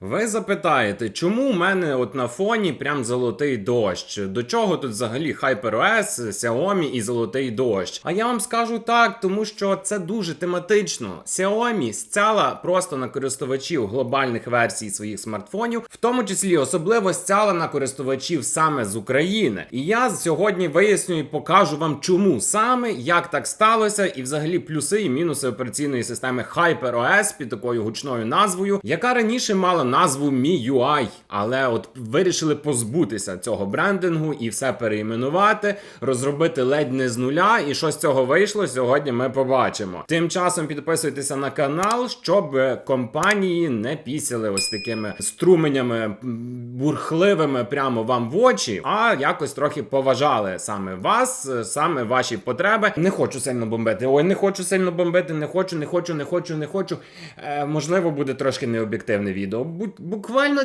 Ви запитаєте, чому у мене от на фоні прям золотий дощ? До чого тут взагалі HyperOS, Xiaomi і золотий дощ? А я вам скажу так, тому що це дуже тематично. Xiaomi стяла просто на користувачів глобальних версій своїх смартфонів, в тому числі особливо стяла на користувачів саме з України. І я сьогодні виясню і покажу вам, чому саме, як так сталося, і взагалі плюси і мінуси операційної системи HyperOS під такою гучною назвою, яка раніше мала назву MIUI, але от вирішили позбутися цього брендингу і все переіменувати, розробити ледь не з нуля. І що з цього вийшло, сьогодні ми побачимо. Тим часом підписуйтеся на канал, щоб компанії не пісяли ось такими струменями бурхливими прямо вам в очі, а якось трохи поважали саме вас, саме ваші потреби. Не хочу сильно бомбити. Ой, не хочу сильно бомбити, не хочу, не хочу, не хочу, не хочу. Е, можливо, буде трошки необ'єктивне відео. Буквально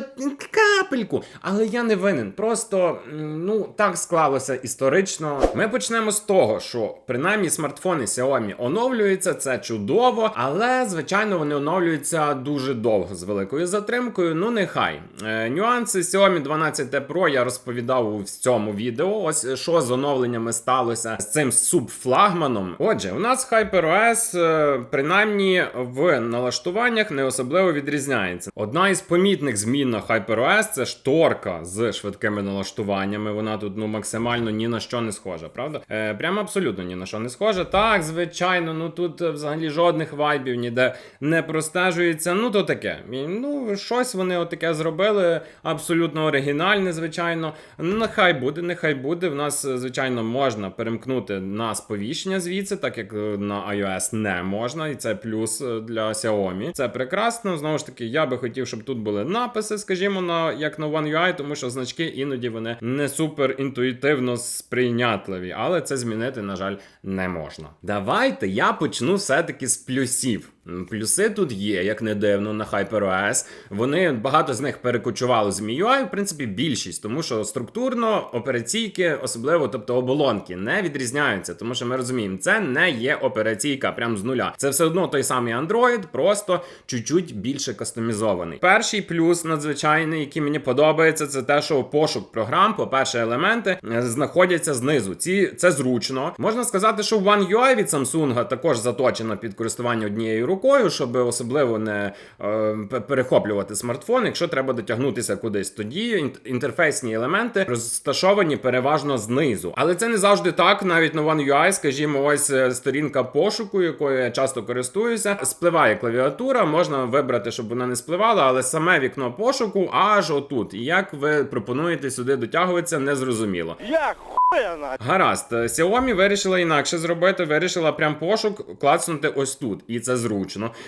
капельку. Але я не винен. Просто ну так склалося історично. Ми почнемо з того, що принаймні смартфони Xiaomi оновлюються, це чудово, але звичайно вони оновлюються дуже довго з великою затримкою. Ну нехай. Е, нюанси Xiaomi 12T Pro я розповідав у цьому відео. Ось що з оновленнями сталося з цим субфлагманом. Отже, у нас HyperOS, е, принаймні в налаштуваннях не особливо відрізняється. Одна із помітних змін на HyperOS це шторка з швидкими налаштуваннями. Вона тут ну максимально ні на що не схожа, правда? Е, прямо абсолютно ні на що не схожа. Так, звичайно, ну тут взагалі жодних вайбів ніде не простежується. Ну то таке. Ну, щось вони отаке зробили, абсолютно оригінальне, звичайно. Нехай буде, нехай буде. В нас, звичайно, можна перемкнути на сповіщення звідси, так як е, на iOS не можна, і це плюс е, для Xiaomi. Це прекрасно. Знову ж таки, я би хотів, щоб тут були написи, скажімо, на як на One UI, тому що значки іноді вони не супер інтуїтивно сприйнятливі, але це змінити, на жаль, не можна. Давайте я почну все-таки з плюсів. Плюси тут є, як не дивно, на HyperOS. Вони багато з них перекочували з MIUI, в принципі, більшість, тому що структурно операційки, особливо, тобто оболонки, не відрізняються, тому що ми розуміємо, це не є операційка прям з нуля. Це все одно той самий Android, просто чуть-чуть більше кастомізований. Перший плюс надзвичайний, який мені подобається, це те, що пошук програм, по-перше, елементи е, знаходяться знизу. Ці це зручно. Можна сказати, що One UI від Samsung також заточена під користування однією рукою, щоб особливо не е, перехоплювати смартфон, якщо треба дотягнутися кудись. Тоді інт- інтерфейсні елементи розташовані переважно знизу. Але це не завжди так. Навіть на One UI, скажімо, ось е, сторінка пошуку, якою я часто користуюся, спливає клавіатура. Можна вибрати, щоб вона не спливала, але саме вікно пошуку аж отут. І як ви пропонуєте сюди дотягуватися, незрозуміло. Я хуя. Гаразд, е, Xiaomi вирішила інакше зробити, вирішила прям пошук клацнути ось тут, і це зручно.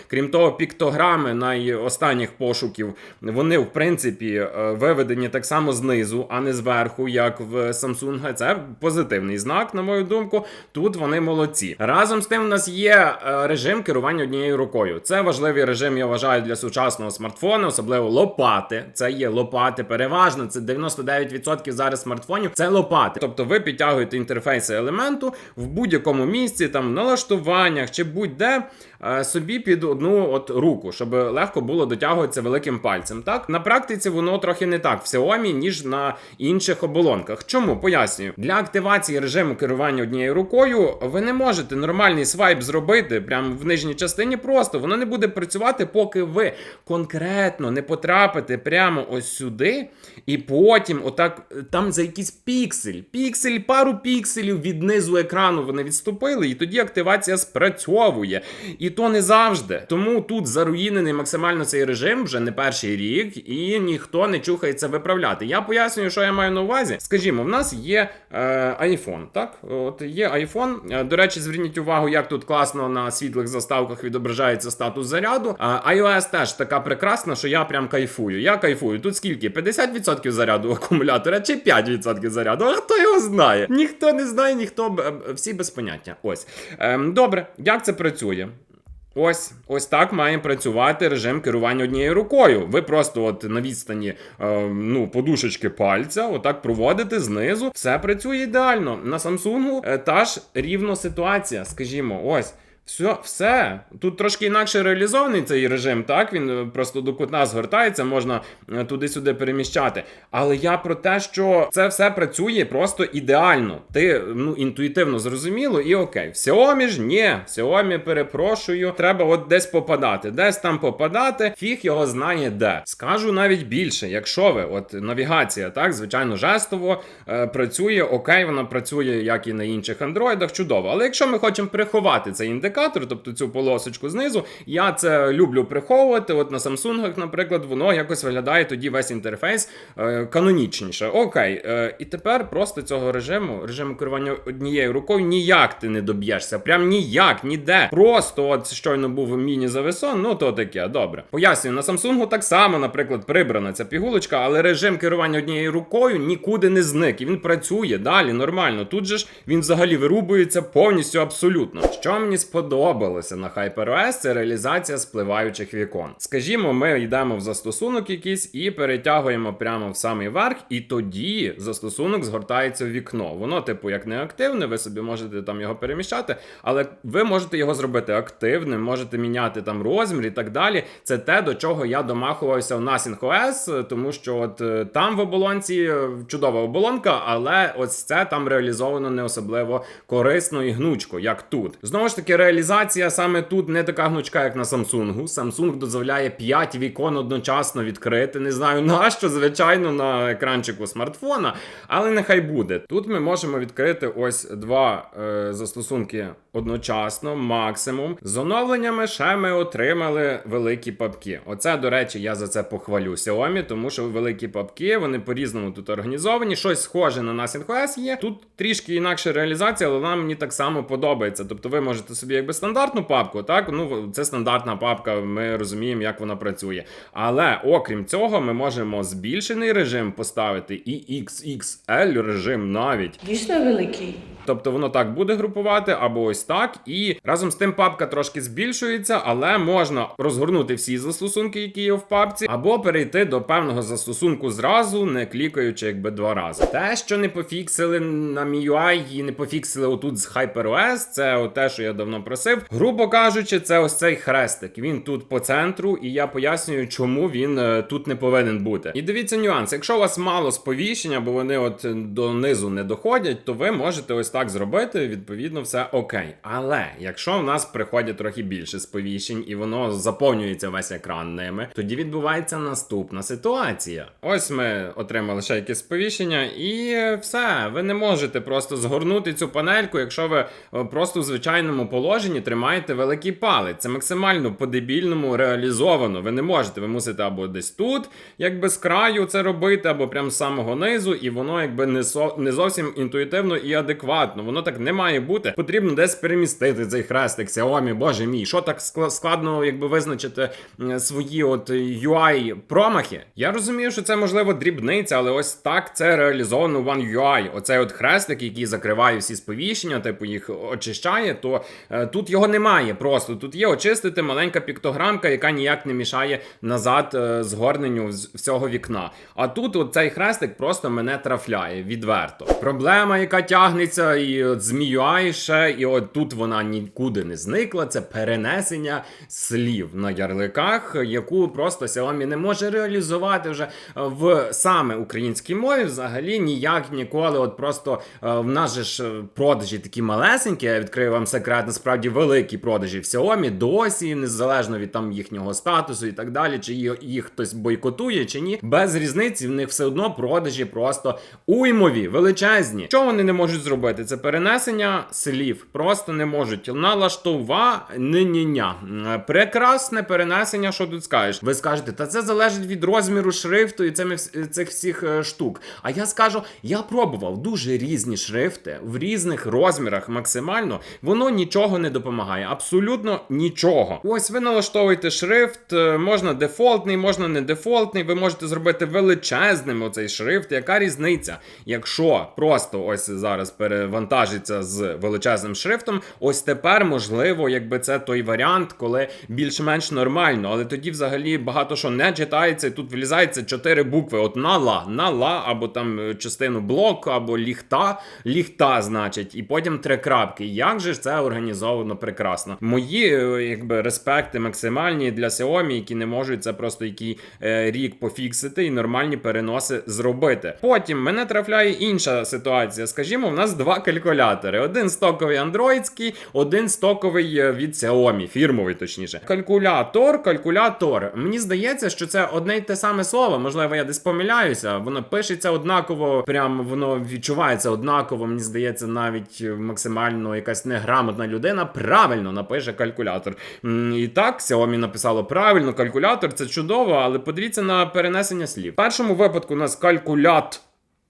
Крім того, піктограми найостанніх пошуків вони в принципі е, виведені так само знизу, а не зверху, як в Samsung. Це позитивний знак, на мою думку. Тут вони молодці. Разом з тим, в нас є е, режим керування однією рукою. Це важливий режим, я вважаю, для сучасного смартфону, особливо лопати. Це є лопати. Переважно це 99% зараз смартфонів. Це лопати. Тобто ви підтягуєте інтерфейси елементу в будь-якому місці, там в налаштуваннях чи будь-де е, собі під одну от руку, щоб легко було дотягуватися великим пальцем. Так на практиці воно трохи не так в Xiaomi, ніж на інших оболонках. Чому пояснюю? Для активації режиму керування однією рукою ви не можете нормальний свайп зробити прямо в нижній частині. Просто воно не буде працювати, поки ви конкретно не потрапите прямо ось сюди, і потім, отак, там за якийсь піксель, піксель, пару пікселів від низу екрану вони відступили, і тоді активація спрацьовує. І то не завжди. Тому тут заруїнений максимально цей режим вже не перший рік, і ніхто не чухається виправляти. Я пояснюю, що я маю на увазі. Скажімо, в нас є е, iPhone, так? От є iPhone. Е, До речі, зверніть увагу, як тут класно на світлих заставках відображається статус заряду. А iOS теж така прекрасна, що я прям кайфую. Я кайфую. Тут скільки? 50% заряду акумулятора чи 5% заряду? А хто його знає? Ніхто не знає, ніхто е, всі без поняття. Ось. Ем, добре, як це працює? Ось, ось так має працювати режим керування однією рукою. Ви просто от на відстані е, ну, подушечки пальця, отак проводите знизу. Все працює ідеально. На Samsung е, та ж рівно ситуація. Скажімо, ось. Все, все. Тут трошки інакше реалізований цей режим, так? Він е, просто до кута згортається, можна е, туди-сюди переміщати. Але я про те, що це все працює просто ідеально. Ти ну інтуїтивно зрозуміло і окей. В Xiaomi ж ні, Xiaomi, перепрошую, треба от десь попадати. Десь там попадати, фіг його знає де. Скажу навіть більше, якщо ви, от навігація, так, звичайно, жестово е, працює, окей, вона працює як і на інших андроїдах, чудово. Але якщо ми хочемо приховати цей індикатор, тобто цю полосочку знизу, я це люблю приховувати. От на Samsung, наприклад, воно якось виглядає тоді весь інтерфейс е, канонічніше. Окей, е, і тепер просто цього режиму, режиму керування однією рукою, ніяк ти не доб'єшся. Прям ніяк, ніде. Просто от щойно був міні-зависон, ну то таке, добре. Пояснюю, на Samsung так само, наприклад, прибрана ця пігулочка, але режим керування однією рукою нікуди не зник. І він працює далі, нормально. Тут же ж він взагалі вирубується повністю абсолютно. Що мені сподобалося на HyperOS, це реалізація спливаючих вікон. Скажімо, ми йдемо в застосунок якийсь і перетягуємо прямо в самий верх, і тоді застосунок згортається в вікно. Воно, типу, як не активне, ви собі можете там його переміщати, але ви можете його зробити активним, можете міняти там розмір і так далі. Це те, до чого я домахувався в Nothing OS, тому що от е, там в оболонці е, чудова оболонка, але ось це там реалізовано не особливо корисно і гнучко, як тут. Знову ж таки, реалізація саме тут не така гнучка, як на Samsung. Samsung дозволяє 5 вікон одночасно відкрити. Не знаю нащо, звичайно, на екранчику смартфона, але нехай буде. Тут ми можемо відкрити ось два е, застосунки одночасно, максимум. З оновленнями ще ми отримали великі папки. Оце, до речі, я за це похвалю Xiaomi, тому що великі папки, вони по-різному тут організовані. Щось схоже на Nothing OS є. Тут трішки інакша реалізація, але вона мені так само подобається. Тобто ви можете собі якби стандартну папку, так? Ну, це стандартна папка, ми розуміємо, як вона працює. Але окрім цього, ми можемо збільшений режим поставити і XXL режим навіть. Дійсно великий. Тобто воно так буде групувати, або ось так. І разом з тим папка трошки збільшується, але можна розгорнути всі застосунки, які є в папці, або перейти до певного застосунку зразу, не клікаючи якби два рази. Те, що не пофіксили на MIUI і не пофіксили отут з HyperOS, це те, що я давно просив. Грубо кажучи, це ось цей хрестик. Він тут по центру, і я пояснюю, чому він е, тут не повинен бути. І дивіться нюанс. Якщо у вас мало сповіщення, бо вони от донизу не доходять, то ви можете ось так зробити. Відповідно, все окей. Але якщо в нас приходять трохи більше сповіщень і воно заповнюється весь екран ними, тоді відбувається наступна ситуація. Ось ми отримали ще якесь сповіщення, і все. Ви не можете просто згорнути цю панельку, якщо ви е, просто в звичайному положенні тримаєте великий палець. Це максимально по-дебільному реалізовано. Ви не можете. Ви мусите або десь тут, якби з краю це робити, або прямо з самого низу, і воно якби не не зовсім інтуїтивно і адекватно. Воно так не має бути. Потрібно десь перемістити цей хрестик. Xiaomi, боже мій, що так скла- складно, якби визначити свої от UI промахи. Я розумію, що це можливо дрібниця, але ось так це реалізовано в One UI. Оцей от хрестик, який закриває всі сповіщення, типу їх очищає, то е, тут його немає. Просто тут є очистити маленька піктограмка, яка ніяк не мішає назад е, згорненню всього вікна. А тут от цей хрестик просто мене трафляє відверто. Проблема, яка тягнеться і от з MIUI і от тут вона нікуди не зникла. Це перенесення слів на ярликах, яку просто Xiaomi не може реалізувати вже е, в саме українській мові. Взагалі ніяк ніколи. От просто е, в нас же ж е, продажі такі малесенькі. Я відкрию вам секрет, насправді великі продажі в Xiaomi досі, незалежно від там їхнього статусу і так далі, чи їх хтось бойкотує чи ні. Без різниці в них все одно продажі просто уймові, величезні. Що вони не можуть зробити? Це перенесення слів. Просто не можуть. Налаштова ня Прекрасне перенесення, що тут скажеш. Ви скажете, та це залежить від розміру шрифту і вс- цих всіх е, штук. А я скажу, я пробував дуже різні шрифти в різних розмірах максимально. Воно нічого не допомагає. Абсолютно нічого. Ось ви налаштовуєте шрифт, е, можна дефолтний, можна не дефолтний. Ви можете зробити величезним оцей шрифт. Яка різниця? Якщо просто ось зараз переведу вантажиться з величезним шрифтом. Ось тепер, можливо, якби це той варіант, коли більш-менш нормально, але тоді взагалі багато що не читається, і тут влізається чотири букви: от на ла, на ла, або там е, частину блоку, або ліхта, ліхта, значить, і потім три крапки. Як же ж це організовано прекрасно? Мої е, якби респекти максимальні для Xiaomi, які не можуть це просто який е, рік пофіксити і нормальні переноси зробити. Потім мене трафляє інша ситуація. Скажімо, у нас два калькулятори: один стоковий андроїдський, один стоковий е, від Xiaomi, фірмовий точніше. Калькулятор, калькулятор. Мені здається, що це одне й те саме слово. Можливо, я десь помиляюся. Воно пишеться однаково, прям воно відчувається однаково. Мені здається, навіть е, максимально якась неграмотна людина правильно напише калькулятор. І так, Xiaomi написало правильно, калькулятор це чудово, але подивіться на перенесення слів. В першому випадку у нас калькулят.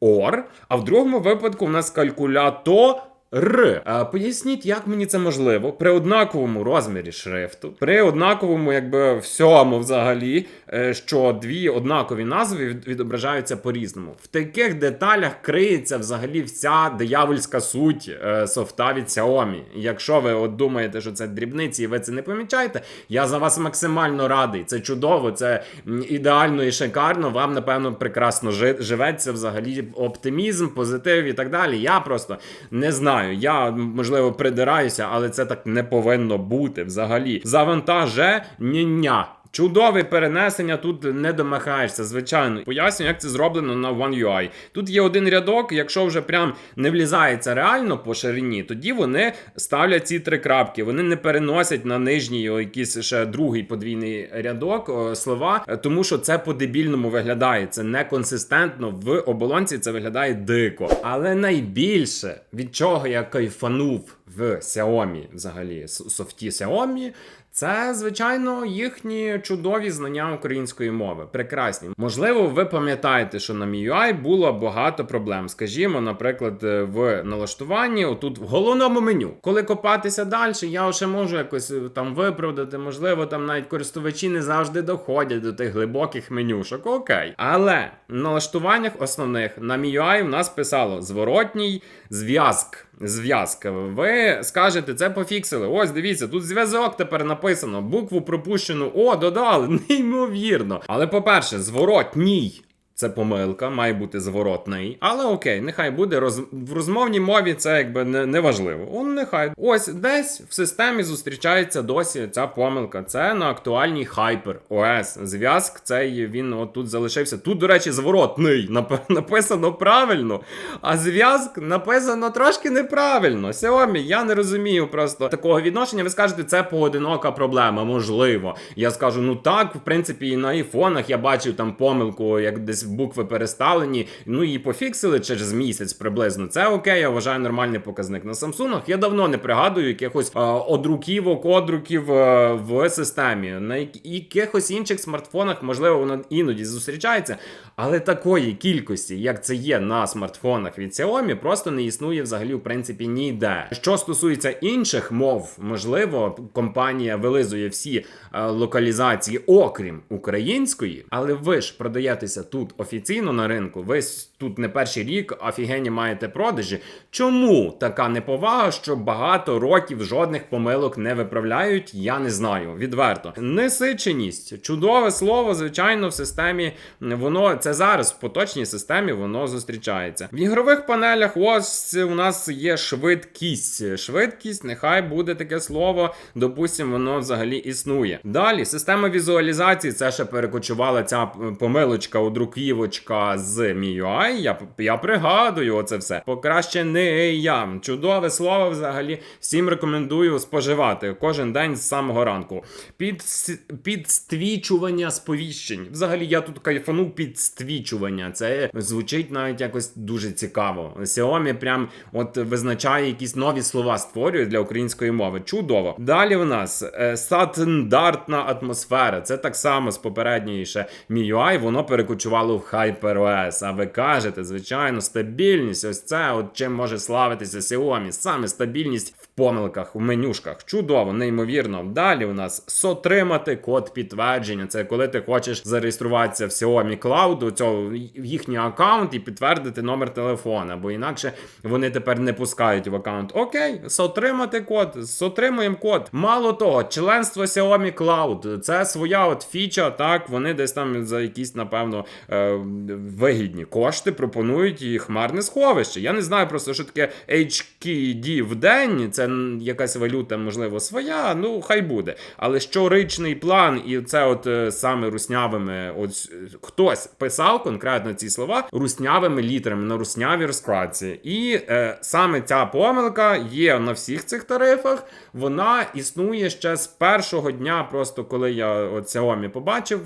Ор, а в другому випадку в нас калькулятор. Р. А, поясніть, як мені це можливо при однаковому розмірі шрифту, при однаковому, якби всьому взагалі, е, що дві однакові назви від- відображаються по-різному. В таких деталях криється взагалі вся диявольська суть е, софта від Xiaomi. Якщо ви от думаєте, що це дрібниці, і ви це не помічаєте, я за вас максимально радий. Це чудово, це ідеально і шикарно. Вам напевно прекрасно жи- живеться взагалі оптимізм, позитив і так далі. Я просто не знаю. Я можливо придираюся, але це так не повинно бути взагалі. Завантаження. Чудове перенесення, тут не домахаєшся, звичайно. Поясню, як це зроблено на One UI. Тут є один рядок, якщо вже прям не влізається реально по ширині, тоді вони ставлять ці три крапки. Вони не переносять на нижній якийсь ще другий подвійний рядок слова, тому що це по-дебільному виглядає. Це неконсистентно в оболонці. Це виглядає дико. Але найбільше від чого я кайфанув в Xiaomi, взагалі, софті Xiaomi, це, звичайно, їхні чудові знання української мови. Прекрасні. Можливо, ви пам'ятаєте, що на MIUI було багато проблем. Скажімо, наприклад, е, в налаштуванні, отут в головному меню. Коли копатися далі, я ще можу якось е, там виправдати. Можливо, там навіть користувачі не завжди доходять до тих глибоких менюшок. Окей. Але в налаштуваннях основних на MIUI в нас писало зворотній зв'язк. Зв'язка. Ви скажете, це пофіксили. Ось дивіться, тут зв'язок тепер написано. Букву пропущену. О, додали. Неймовірно. Але по-перше, зворотній. Це помилка, має бути зворотний. Але окей, нехай буде. Роз... В розмовній мові це якби не, не важливо. Он нехай. Ось десь в системі зустрічається досі ця помилка. Це на актуальній Hyper OS. Зв'язк цей він от тут залишився. Тут, до речі, зворотний нап- написано правильно, а зв'язк написано трошки неправильно. Xiaomi, я не розумію просто такого відношення. Ви скажете, це поодинока проблема, можливо. Я скажу, ну так, в принципі, і на айфонах я бачив там помилку, як десь букви переставлені. Ну і пофіксили через місяць приблизно. Це окей, я вважаю нормальний показник. На Самсунах я давно не пригадую якихось е, одруківок, одруків е, в системі. На якихось інших смартфонах, можливо, воно іноді зустрічається, але такої кількості, як це є на смартфонах від Xiaomi, просто не існує взагалі в принципі ніде. Що стосується інших мов, можливо, компанія вилизує всі е, локалізації, окрім української, але ви ж продаєтеся тут офіційно на ринку. Ви с- тут не перший рік офігенні маєте продажі. Чому така неповага, що багато років жодних помилок не виправляють? Я не знаю. Відверто. Несиченість, чудове слово, звичайно, в системі воно це зараз в поточній системі воно зустрічається. В ігрових панелях ось у нас є швидкість. Швидкість, нехай буде таке слово. Допустимо, воно взагалі існує. Далі система візуалізації це ще перекочувала ця помилочка у друківочка з MIUI. Я, я пригадую оце все. Покращений я. Чудове слово взагалі. Всім рекомендую споживати кожен день з самого ранку. Під, підствічування сповіщень. Взагалі, я тут кайфанув підствічування. Це звучить навіть якось дуже цікаво. Xiaomi прям от визначає якісь нові слова, створює для української мови. Чудово. Далі в нас е, стандартна атмосфера. Це так само з попередньої ще MIUI, воно перекочувало в HyperOS. А кажете, звичайно, стабільність. Ось це от чим може славитися Xiaomi. Саме стабільність в помилках, в менюшках. Чудово, неймовірно. Далі у нас сотримати код підтвердження. Це коли ти хочеш зареєструватися в Xiaomi Cloud, цього в їхній аккаунт і підтвердити номер телефона, бо інакше вони тепер не пускають в аккаунт. Окей, сотримати код, сотримуємо код. Мало того, членство Xiaomi Cloud це своя от фіча. Так, вони десь там за якісь, напевно, е, вигідні кошти пропонують і хмарне сховище. Я не знаю просто, що таке HKD в день. Це м, якась валюта, можливо, своя. Ну, хай буде. Але щоричний план, і це от е, саме руснявими, ось е, хтось писав конкретно ці слова руснявими літерами на руснявій розкладці. І е, саме ця помилка є на всіх цих тарифах. Вона існує ще з першого дня, просто коли я от Xiaomi побачив.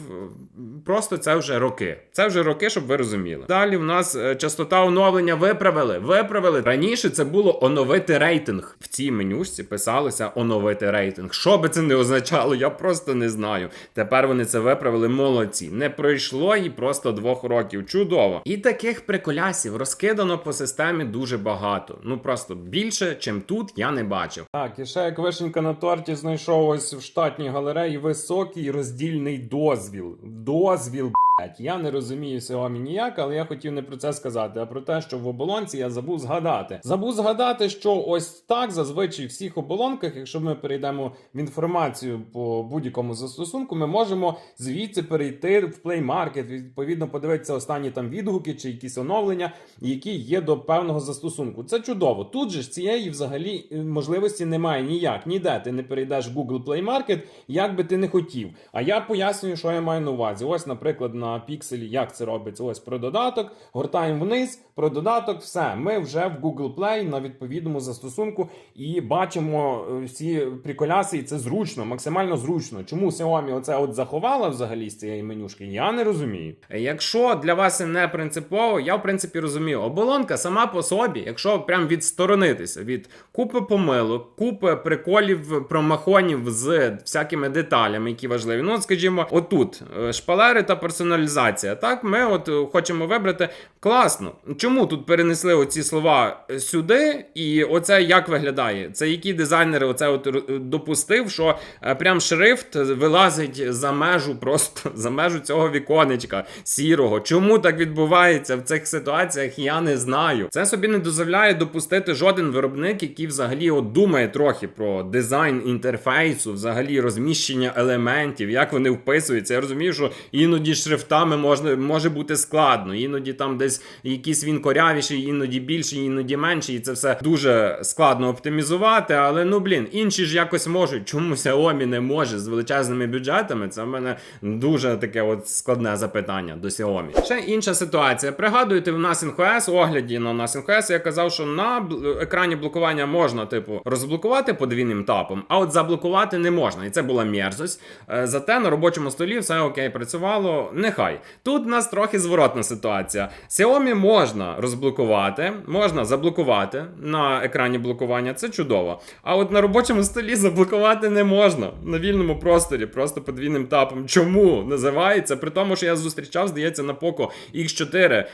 Просто це вже роки. Це вже роки, щоб ви розуміли. Далі в нас е, частота оновлення виправили. Виправили раніше. Це було оновити рейтинг. В цій менюшці писалося оновити рейтинг. Що би це не означало, я просто не знаю. Тепер вони це виправили. Молодці. Не пройшло і просто двох років. Чудово. І таких приколясів розкидано по системі дуже багато. Ну просто більше, чим тут, я не бачив. Так, і ще як вишенька на торті знайшов ось в штатній галереї високий роздільний дозвіл. Дозвіл. Oswil, Я не розумію Xiaomi ніяк, але я хотів не про це сказати, а про те, що в оболонці я забув згадати. Забув згадати, що ось так зазвичай в всіх оболонках, якщо ми перейдемо в інформацію по будь-якому застосунку, ми можемо звідси перейти в Play Market, відповідно подивитися останні там відгуки чи якісь оновлення, які є до певного застосунку. Це чудово. Тут же ж цієї взагалі е, можливості немає ніяк. Ніде ти не перейдеш в Google Play Market, як би ти не хотів. А я пояснюю, що я маю на увазі. Ось, наприклад, на пікселі, як це робиться. Ось про додаток, гортаємо вниз, про додаток, все. Ми вже в Google Play на відповідному застосунку і бачимо е, всі приколяси, і це зручно, максимально зручно. Чому Xiaomi оце от заховала взагалі з цієї менюшки? Я не розумію. Якщо для вас не принципово, я в принципі розумію. Оболонка сама по собі, якщо прям відсторонитися від купи помилок, купи приколів, промахонів з всякими деталями, які важливі. Ну, скажімо, отут е, шпалери та персоналізація. Так, ми от е, хочемо вибрати класно. Чому тут перенесли оці слова сюди? І оце як виглядає? Це які дизайнери оце от допустив, що е, прям шрифт вилазить за межу, просто за межу цього віконечка сірого. Чому так відбувається в цих ситуаціях? Я не знаю. Це собі не дозволяє допустити жоден виробник, який взагалі от думає трохи про дизайн інтерфейсу, взагалі розміщення елементів, як вони вписуються. Я розумію, що іноді шрифтами можна може бути складно, іноді там десь якийсь він корявіший, іноді більший, іноді менший. І це все дуже складно оптимізувати. Але ну блін, інші ж якось можуть. Чому Xiaomi не може з величезними бюджетами? Це в мене дуже таке от складне запитання до Xiaomi. Ще інша ситуація. Пригадуєте, в Nothing OS, огляді на Nothing OS я казав, що на екрані блокування можна, типу, розблокувати подвійним тапом, а от заблокувати не можна. І це була мерзость. Е, Зате на робочому столі все окей працювало. Нехай. Тут у нас трохи зворотна ситуація. Xiaomi можна розблокувати, можна заблокувати на екрані блокування. Це чудово. А от на робочому столі заблокувати не можна на вільному просторі, просто подвійним тапом. Чому називається? При тому, що я зустрічав, здається, на Poco X4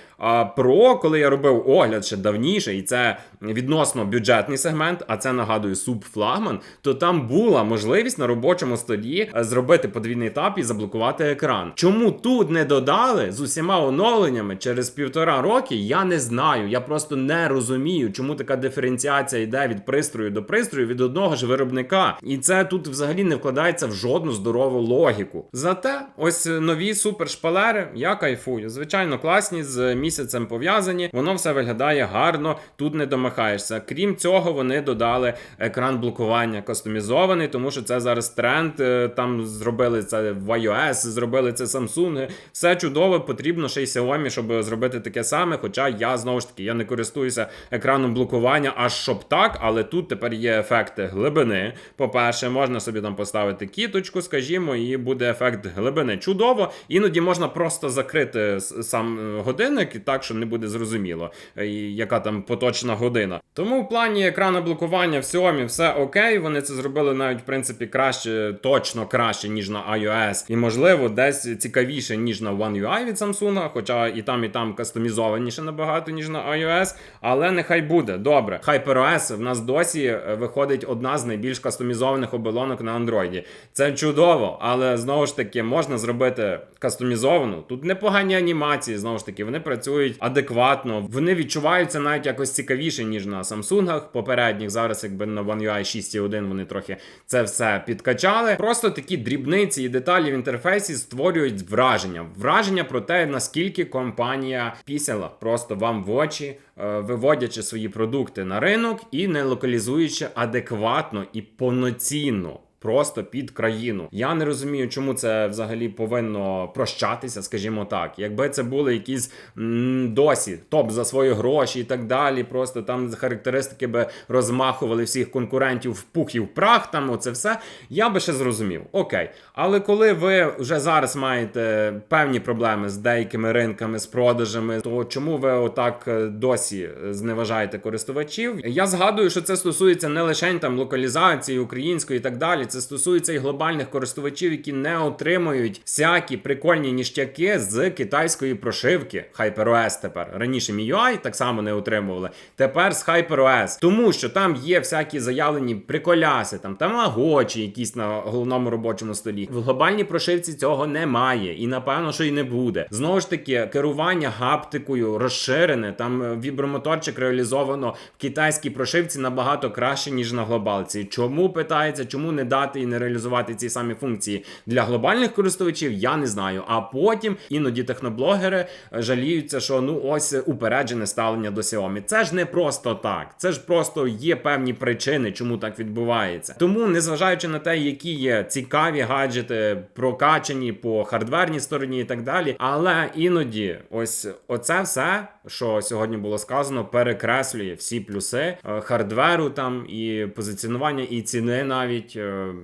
Pro, коли я робив огляд ще давніше, і це відносно бюджетний сегмент, а це нагадую субфлагман, то там була можливість на робочому столі е, зробити подвійний тап і заблокувати екран. Чому тут не додали з усіма оновленнями через півтора роки? Я не знаю. Я просто не розумію, чому така диференціація йде від пристрою до пристрою від одного ж виробника. І це тут взагалі не вкладається в жодну здорову логіку. Зате ось нові супершпалери, я кайфую. Звичайно, класні з місяцем пов'язані. Воно все виглядає гарно, тут не домахаєшся. Крім цього, вони додали екран блокування кастомізований, тому що це зараз тренд. е, Там зробили це в iOS, зробили це Samsung. Все чудово, потрібно ще й Xiaomi, щоб зробити таке саме. Хоча я знову ж таки я не користуюся екраном блокування, аж щоб так, але тут тепер є ефекти глибини. По-перше, можна собі там поставити кіточку, скажімо, і буде ефект глибини. Чудово. Іноді можна просто закрити сам е, годинник і так, що не буде зрозуміло, е, яка там поточна година. Тому в плані екрану блокування в Xiaomi все окей. Вони це зробили навіть в принципі краще, точно краще, ніж на iOS. І можливо, десь цікавіше, ніж на One UI від Samsung, хоча і там, і там кастомізованіше набагато, ніж на iOS. Але нехай буде. Добре. HyperOS в нас досі е, виходить одна з найбільш кастомізованих оболонок на Android. Це чудово, але знову ж таки можна зробити кастомізовану. Тут непогані анімації, знову ж таки, вони працюють адекватно, вони відчуваються навіть якось цікавіше, ніж на Samsung попередніх. Зараз, якби на One UI 6.1 вони трохи це все підкачали. Просто такі дрібниці і деталі в інтерфейсі створюють враження. Враження про те, наскільки компанія пісяла просто вам в очі, е, виводячи свої продукти на ринок і не локалізуючи адекватно і повноцінно. Просто під країну. Я не розумію, чому це взагалі повинно прощатися, скажімо так. Якби це були якісь м, досі топ за свої гроші і так далі. Просто там характеристики би розмахували всіх конкурентів в пух і в прах. Там оце все. Я би ще зрозумів. Окей. Але коли ви вже зараз маєте певні проблеми з деякими ринками, з продажами, то чому ви отак е, досі зневажаєте користувачів? Я згадую, що це стосується не лише там локалізації української і так далі. Це стосується і глобальних користувачів, які не отримують всякі прикольні ніштяки з китайської прошивки HyperOS тепер. Раніше MIUI так само не отримували. Тепер з HyperOS. Тому що там є всякі заявлені приколяси, там тамагочі якісь на головному робочому столі. В глобальній прошивці цього немає, і напевно, що й не буде. Знову ж таки, керування гаптикою розширене. Там е, вібромоторчик реалізовано в китайській прошивці набагато краще, ніж на глобалці. Чому питається, чому не дати і не реалізувати ці самі функції для глобальних користувачів? Я не знаю. А потім іноді техноблогери е, жаліються, що ну ось е, упереджене ставлення до Xiaomi. Це ж не просто так. Це ж просто є певні причини, чому так відбувається. Тому, незважаючи на те, які є цікаві гаджети, прокачані по хардверній стороні і так далі. Але іноді, ось оце все, що сьогодні було сказано, перекреслює всі плюси е, хардверу там і позиціонування, і ціни навіть. Е,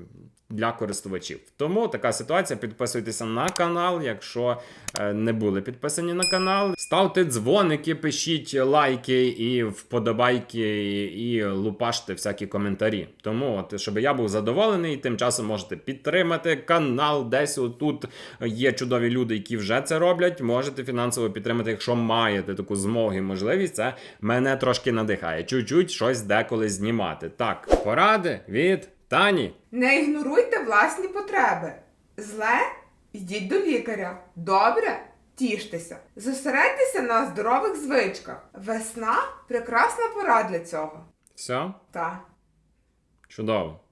Для користувачів. Тому така ситуація. Підписуйтеся на канал, якщо е, не були підписані на канал. Ставте дзвоники, пишіть лайки і вподобайки, і, лупаште всякі коментарі. Тому, от, щоб я був задоволений, тим часом можете підтримати канал. Десь отут є чудові люди, які вже це роблять. Можете фінансово підтримати, якщо маєте таку змогу і можливість. Це мене трошки надихає. Чуть-чуть щось деколи знімати. Так, поради від Тані. Не ігноруйте власні потреби. Зле йдіть до лікаря. Добре тіштеся. Зосередьтеся на здорових звичках. Весна прекрасна пора для цього. Все, Та. чудово.